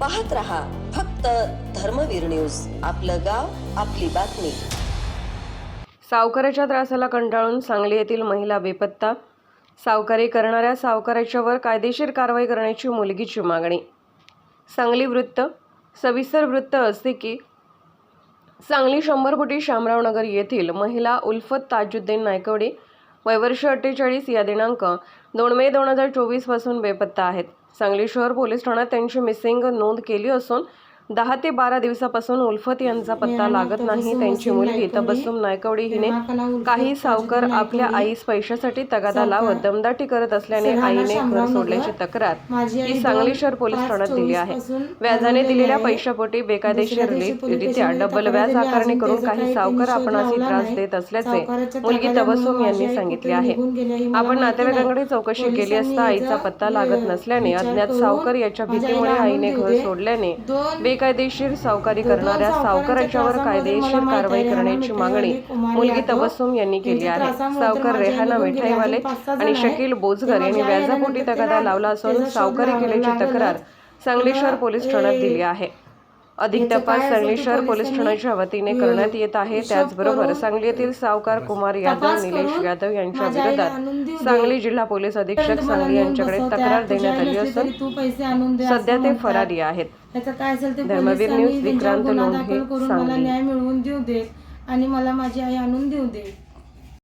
पाहत रहा फक्त धर्मवीर न्यूज. आपलं गाव आपली बातमी. सावकाराच्या त्रासाला कंटाळून सांगली येथील महिला बेपत्ता. सावकारी करणाऱ्या सावकाराच्यावर कायदेशीर कारवाई करण्याची मुलगीची मागणी. सांगली वृत्त सविस्तर वृत्त असे की सांगली शंभर फुटी शामरावनगर येथील महिला उल्फत ताजुद्दीन नायकवडी वयवर्ष अठ्ठेचाळीस या दिनांक दोन मे दोन हजार चोवीसपासून बेपत्ता आहेत. सांगली शहर पोलीस ठाण्यात त्यांची मिसिंग नोंद केली असून दहा ते बारा दिवसापासून उल्फत यांचा पत्ता लागत नाही. त्यांची मुलगी तबस्सुम नायकवडी हिने काही सावकार आपल्या आईस पैशासाठी तगादा लावत दमदाटी करत असल्याने आईने घर सोडल्याची तक्रार. ही सांगली शहर पोलीस ठाण्यात दिली आहे. व्याजाने दिलेल्या पैशापोटी बेकायदेशीररित्या डबल व्याज आकारणी करून काही सावकार आपणास त्रास देत असल्याचे मुलगी तबस्सुम यांनी सांगितले आहे. आपण नातेवाईकांकडे चौकशी केली असता आईचा पत्ता लागत नसल्याने अज्ञात सावकार याच्या भीतीमुळे आईने घर सोडल्याने बेकायदेशीर सावकारी करणाऱ्या सावकाराच्यावर कायदेशीर कारवाई करण्याची मागणी मुलगी तबस्सुम यांनी केली आहे. सावकार रेहाना मिठाईवाले आणि शकील बोजगर यांनी व्याजापोटी तगादा लावला असून सावकारी केल्याची तक्रार सांगली शहर पोलीस ठाण्यात दिली आहे. अधिक तपास सांगली शहर पोलीस ठाण्याच्या वतीने करण्यात येत आहे. त्याचबरोबर सांगली येथील सावकार कुमार यादव निलेश यादव यांच्या विरोधात सांगली जिल्हा पोलीस अधीक्षक सांगली यांच्याकडे तक्रार देण्यात आली असून सध्या ते. फरारी आहेत. धर्मवीर न्यूज विक्रांत लोंढे, सांगली. न्याय मिळवून देऊ दे आणि मला माझी आई आणून देऊ दे.